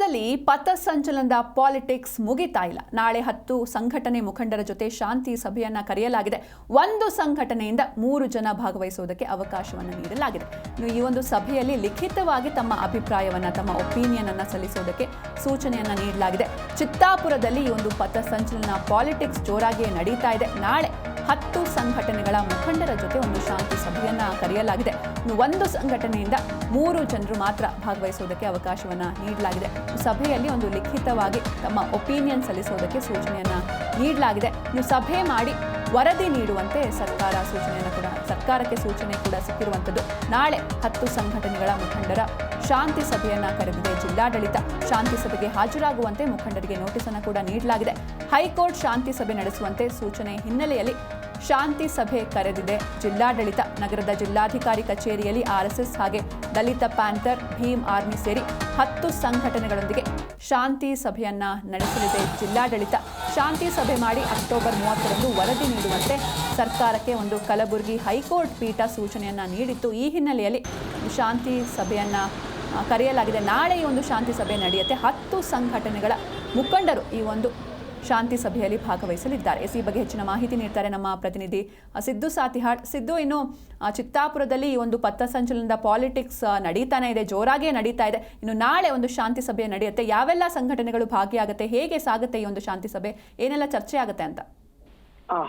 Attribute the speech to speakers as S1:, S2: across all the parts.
S1: ಚಿತ್ತಾಪುರದಲ್ಲಿ ಪಥಸಂಚಲನದ politics ಮುಗಿತಾ ಇಲ್ಲ. ನಾಳೆ ಹತ್ತು ಸಂಘಟನೆ ಮುಖಂಡರ ಜೊತೆ ಶಾಂತಿ ಸಭೆಯನ್ನ ಕರೆಯಲಾಗಿದೆ. ಒಂದು ಸಂಘಟನೆಯಿಂದ ಮೂರು ಜನ ಭಾಗವಹಿಸುವುದಕ್ಕೆ ಅವಕಾಶವನ್ನು ನೀಡಲಾಗಿದೆ. ಈ ಒಂದು ಸಭೆಯಲ್ಲಿ ಲಿಖಿತವಾಗಿ ತಮ್ಮ ಅಭಿಪ್ರಾಯವನ್ನ, ತಮ್ಮ ಒಪಿನಿಯನ್ ಅನ್ನ ಸಲ್ಲಿಸುವುದಕ್ಕೆ ಸೂಚನೆಯನ್ನ ನೀಡಲಾಗಿದೆ. ಚಿತ್ತಾಪುರದಲ್ಲಿ ಈ ಒಂದು ಪಥಸಂಚಲನ ಪಾಲಿಟಿಕ್ಸ್ ಜೋರಾಗಿಯೇ ನಡೀತಾ ಇದೆ. ನಾಳೆ ಹತ್ತು ಸಂಘಟನೆಗಳ ಮುಖಂಡರ ಜೊತೆ ಒಂದು ಶಾಂತಿ ಸಭೆಯನ್ನು ಕರೆಯಲಾಗಿದೆ. ಒಂದು ಸಂಘಟನೆಯಿಂದ ಮೂರು ಜನರು ಮಾತ್ರ ಭಾಗವಹಿಸುವುದಕ್ಕೆ ಅವಕಾಶವನ್ನ ನೀಡಲಾಗಿದೆ. ಸಭೆಯಲ್ಲಿ ಒಂದು ಲಿಖಿತವಾಗಿ ತಮ್ಮ ಒಪಿನಿಯನ್ ಸಲ್ಲಿಸುವುದಕ್ಕೆ ಸೂಚನೆಯನ್ನ ನೀಡಲಾಗಿದೆ. ಸಭೆ ಮಾಡಿ ವರದಿ ನೀಡುವಂತೆ ಸರ್ಕಾರ ಸೂಚನೆಯನ್ನು ಕೂಡ, ಸರ್ಕಾರಕ್ಕೆ ಸೂಚನೆ ಕೂಡ ಸಿಕ್ಕಿರುವಂಥದ್ದು. ನಾಳೆ ಹತ್ತು ಸಂಘಟನೆಗಳ ಮುಖಂಡರ ಶಾಂತಿ ಸಭೆಯನ್ನು ಕರೆದಿದೆ ಜಿಲ್ಲಾಡಳಿತ. ಶಾಂತಿ ಸಭೆಗೆ ಹಾಜರಾಗುವಂತೆ ಮುಖಂಡರಿಗೆ ನೋಟಿಸ್ ಅನ್ನು ಕೂಡ ನೀಡಲಾಗಿದೆ. ಹೈಕೋರ್ಟ್ ಶಾಂತಿ ಸಭೆ ನಡೆಸುವಂತೆ ಸೂಚನೆ ಹಿನ್ನೆಲೆಯಲ್ಲಿ ಶಾಂತಿ ಸಭೆ ಕರೆದಿದೆ ಜಿಲ್ಲಾಡಳಿತ. ನಗರದ ಜಿಲ್ಲಾಧಿಕಾರಿ ಕಚೇರಿಯಲ್ಲಿ ಆರ್ಎಸ್ಎಸ್ ಹಾಗೆ ದಲಿತ ಪ್ಯಾಂಥರ್, ಭೀಮ್ ಆರ್ಮಿ ಸೇರಿ ಹತ್ತು ಸಂಘಟನೆಗಳೊಂದಿಗೆ ಶಾಂತಿ ಸಭೆಯನ್ನ ನಡೆಸಲಿದೆ ಜಿಲ್ಲಾಡಳಿತ. ಶಾಂತಿ ಸಭೆ ಮಾಡಿ ಅಕ್ಟೋಬರ್ ಮೂವತ್ತರಂದು ವರದಿ ನೀಡುವಂತೆ ಸರ್ಕಾರಕ್ಕೆ ಒಂದು ಕಲಬುರಗಿ ಹೈಕೋರ್ಟ್ ಪೀಠ ಸೂಚನೆಯನ್ನು ನೀಡಿತ್ತು. ಈ ಹಿನ್ನೆಲೆಯಲ್ಲಿ ಶಾಂತಿ ಸಭೆಯನ್ನು ಕರೆಯಲಾಗಿದೆ. ನಾಳೆ ಈ ಒಂದು ಶಾಂತಿ ಸಭೆ ನಡೆಯುತ್ತೆ. ಹತ್ತು ಸಂಘಟನೆಗಳ ಮುಖಂಡರು ಈ ಒಂದು ಶಾಂತಿ ಸಭೆಯಲ್ಲಿ ಭಾಗವಹಿಸಲಿದ್ದಾರೆ. ಈ ಬಗ್ಗೆ ಹೆಚ್ಚಿನ ಮಾಹಿತಿ ನೀಡ್ತಾರೆ ನಮ್ಮ ಪ್ರತಿನಿಧಿ ಸಿದ್ದು ಸಾತಿಹಾಳ್. ಸಿದ್ದು, ಇನ್ನು ಚಿತ್ತಾಪುರದಲ್ಲಿ ಈ ಒಂದು ಪಥಸಂಚಲನದ ಪಾಲಿಟಿಕ್ಸ್ ನಡೀತಾನೆ ಇದೆ, ಜೋರಾಗಿಯೇ ನಡೀತಾ ಇದೆ. ಇನ್ನು ನಾಳೆ ಒಂದು ಶಾಂತಿ ಸಭೆ ನಡೆಯುತ್ತೆ. ಯಾವೆಲ್ಲ ಸಂಘಟನೆಗಳು ಭಾಗಿಯಾಗುತ್ತೆ, ಹೇಗೆ ಸಾಗುತ್ತೆ ಈ ಒಂದು ಶಾಂತಿ ಸಭೆ? ಏನೆಲ್ಲ ಚರ್ಚೆ ಆಗುತ್ತೆ ಅಂತ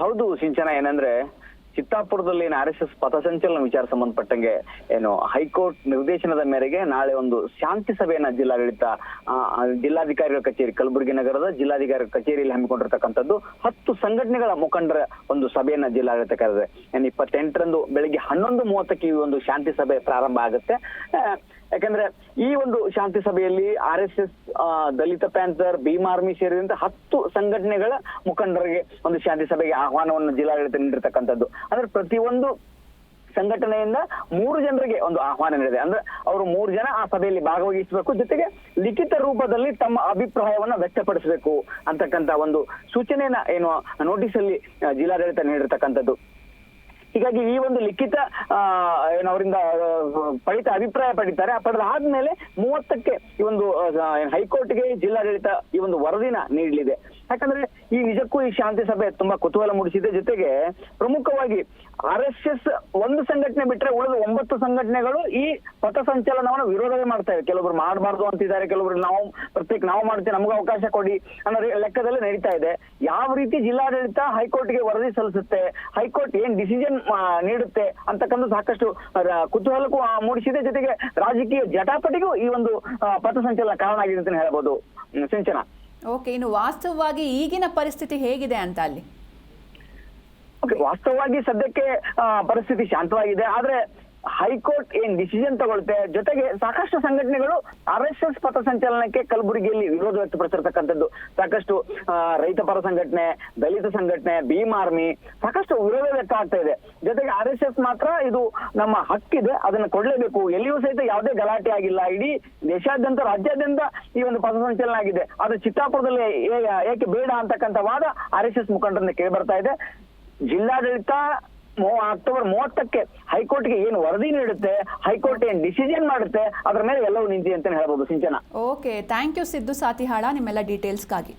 S2: ಹೌದು, ಸಿಂಚನ, ಏನಂದ್ರೆ ಚಿತ್ತಾಪುರದಲ್ಲಿ ಏನು ಆರ್ ಎಸ್ ಎಸ್ ಪಥಸಂಚಲನ ವಿಚಾರ ಸಂಬಂಧಪಟ್ಟಂಗೆ ಏನು ಹೈಕೋರ್ಟ್ ನಿರ್ದೇಶನದ ಮೇರೆಗೆ ನಾಳೆ ಒಂದು ಶಾಂತಿ ಸಭೆಯನ್ನ ಜಿಲ್ಲಾಡಳಿತ ಜಿಲ್ಲಾಧಿಕಾರಿಗಳ ಕಚೇರಿ, ಕಲಬುರಗಿ ನಗರದ ಜಿಲ್ಲಾಧಿಕಾರಿ ಕಚೇರಿಯಲ್ಲಿ ಹಮ್ಮಿಕೊಂಡಿರ್ತಕ್ಕಂಥದ್ದು ಹತ್ತು ಸಂಘಟನೆಗಳ ಮುಖಂಡರ ಒಂದು ಸಭೆಯನ್ನ ಜಿಲ್ಲಾಡಳಿತ ಕರೆದಿದೆ. ಏನು ಇಪ್ಪತ್ತೆಂಟರಂದು ಬೆಳಿಗ್ಗೆ ಹನ್ನೊಂದು ಮೂವತ್ತಕ್ಕೆ ಈ ಒಂದು ಶಾಂತಿ ಸಭೆ ಪ್ರಾರಂಭ ಆಗುತ್ತೆ. ಯಾಕಂದ್ರೆ ಈ ಒಂದು ಶಾಂತಿ ಸಭೆಯಲ್ಲಿ R S S Dalit panther, Bhim army ಸೇರಿದಂತೆ ಹತ್ತು ಸಂಘಟನೆಗಳ ಮುಖಂಡರಿಗೆ ಒಂದು ಶಾಂತಿ ಸಭೆಗೆ ಆಹ್ವಾನವನ್ನು ಜಿಲ್ಲಾಡಳಿತ ನೀಡಿರ್ತಕ್ಕಂಥದ್ದು. ಅಂದ್ರೆ ಪ್ರತಿಯೊಂದು ಸಂಘಟನೆಯಿಂದ ಮೂರು ಜನರಿಗೆ ಒಂದು ಆಹ್ವಾನ ನೀಡಿದೆ. ಅಂದ್ರೆ ಅವರು ಮೂರು ಜನ ಆ ಸಭೆಯಲ್ಲಿ ಭಾಗವಹಿಸಬೇಕು. ಜೊತೆಗೆ ಲಿಖಿತ ರೂಪದಲ್ಲಿ ತಮ್ಮ ಅಭಿಪ್ರಾಯವನ್ನ ವ್ಯಕ್ತಪಡಿಸಬೇಕು ಅಂತಕ್ಕಂತ ಒಂದು ಸೂಚನೆಯನ್ನ, ಏನು ನೋಟಿಸ್ ಅಲ್ಲಿ ಜಿಲ್ಲಾಡಳಿತ ನೀಡಿರ್ತಕ್ಕಂಥದ್ದು. ಹೀಗಾಗಿ ಈ ಒಂದು ಲಿಖಿತ ಏನು ಅವರಿಂದ ಪಡಿತ ಅಭಿಪ್ರಾಯ ಪಡಿತಾರೆ. ಆ ಪಡೆದ ಆದ್ಮೇಲೆ ಮೂವತ್ತಕ್ಕೆ ಈ ಒಂದು ಹೈಕೋರ್ಟ್ಗೆ ಜಿಲ್ಲಾಡಳಿತ ಈ ಒಂದು ವರದಿನ ನೀಡಲಿದೆ. ಯಾಕಂದ್ರೆ ಈ ನಿಜಕ್ಕೂ ಈ ಶಾಂತಿ ಸಭೆ ತುಂಬಾ ಕುತೂಹಲ ಮೂಡಿಸಿದೆ. ಜೊತೆಗೆ ಪ್ರಮುಖವಾಗಿ ಆರ್ ಎಸ್ ಎಸ್ ಒಂದು ಸಂಘಟನೆ ಬಿಟ್ರೆ ಉಳಿದ ಒಂಬತ್ತು ಸಂಘಟನೆಗಳು ಈ ಪಥಸಂಚಲನವನ್ನು ವಿರೋಧವೇ ಮಾಡ್ತಾ ಇವೆ. ಕೆಲವರು ಮಾಡಬಾರ್ದು ಅಂತಿದ್ದಾರೆ ಕೆಲವರು ನಾವು, ಪ್ರತ್ಯೇಕ ನಾವು ಮಾಡ್ತೇವೆ, ನಮ್ಗೆ ಅವಕಾಶ ಕೊಡಿ ಅನ್ನೋ ಲೆಕ್ಕದಲ್ಲಿ ನಡೀತಾ ಇದೆ. ಯಾವ ರೀತಿ ಜಿಲ್ಲಾಡಳಿತ ಹೈಕೋರ್ಟ್ಗೆ ವರದಿ ಸಲ್ಲಿಸುತ್ತೆ, ಹೈಕೋರ್ಟ್ ಏನ್ ಡಿಸಿಷನ್ ನೀಡುತ್ತೆ ಅಂತಕ್ಕಂಥ ಸಾಕಷ್ಟು ಕುತೂಹಲಕ್ಕೂ ಮೂಡಿಸಿದೆ. ಜೊತೆಗೆ ರಾಜಕೀಯ ಜಟಾಪಟಿಗೂ ಈ ಒಂದು ಪಥಸಂಚಲನ ಕಾರಣ ಆಗಿದೆ ಅಂತ ಹೇಳ್ಬೋದು. ಸಿಂಚನ.
S1: ಓಕೆ ಇನ್ನು ವಾಸ್ತವವಾಗಿ ಈಗಿನ ಪರಿಸ್ಥಿತಿ ಹೇಗಿದೆ ಅಂತ ಅಲ್ಲಿ?
S2: ವಾಸ್ತವವಾಗಿ ಸದ್ಯಕ್ಕೆ ಪರಿಸ್ಥಿತಿ ಶಾಂತವಾಗಿದೆ. ಆದ್ರೆ ಹೈಕೋರ್ಟ್ ಏನ್ ಡಿಸಿಷನ್ ತಗೊಳ್ತೆ? ಜೊತೆಗೆ ಸಾಕಷ್ಟು ಸಂಘಟನೆಗಳು ಆರ್ ಎಸ್ ಎಸ್ ಪಥಸಂಚಲನಕ್ಕೆ ಕಲಬುರಗಿಯಲ್ಲಿ ವಿರೋಧ ವ್ಯಕ್ತಪಡಿಸಿರ್ತಕ್ಕಂಥದ್ದು. ಸಾಕಷ್ಟು ರೈತ ಪರ ಸಂಘಟನೆ, ದಲಿತ ಸಂಘಟನೆ, ಭೀಮ್ ಆರ್ಮಿ, ಸಾಕಷ್ಟು ವಿರೋಧ ವ್ಯಕ್ತ ಆಗ್ತಾ ಇದೆ. ಜೊತೆಗೆ ಆರ್ ಎಸ್ ಎಸ್ ಮಾತ್ರ ಇದು ನಮ್ಮ ಹಕ್ಕಿದೆ, ಅದನ್ನ ಕೊಡಲೇಬೇಕು. ಎಲ್ಲಿಯೂ ಸಹಿತ ಯಾವುದೇ ಗಲಾಟೆ ಆಗಿಲ್ಲ. ಇಡೀ ದೇಶಾದ್ಯಂತ, ರಾಜ್ಯಾದ್ಯಂತ ಈ ಒಂದು ಪಥಸಂಚಲನ ಆಗಿದೆ. ಅದು ಚಿತ್ತಾಪುರದಲ್ಲಿ ಏಕೆ ಬೇಡ ಅಂತಕ್ಕಂಥ ವಾದ ಆರ್ ಎಸ್ ಎಸ್ ಮುಖಂಡರನ್ನ ಕೇಳಿ ಬರ್ತಾ ಇದೆ. ಜಿಲ್ಲಾಡಳಿತ ಅಕ್ಟೋಬರ್ ಮೂವತ್ತಕ್ಕೆ ಹೈಕೋರ್ಟ್ಗೆ ಏನು ವರದಿ ನೀಡುತ್ತೆ, ಹೈಕೋರ್ಟ್ ಏನ್ ಡಿಸಿಷನ್ ಮಾಡುತ್ತೆ, ಅದರ ಮೇಲೆ ಎಲ್ಲವೂ ನಿಂತಿ ಅಂತ ಹೇಳ್ಬೋದು Sinchana.
S1: Okay thank you Siddu Satihala, ನಿಮ್ಮೆಲ್ಲ ಡೀಟೇಲ್ಸ್ಗಾಗಿ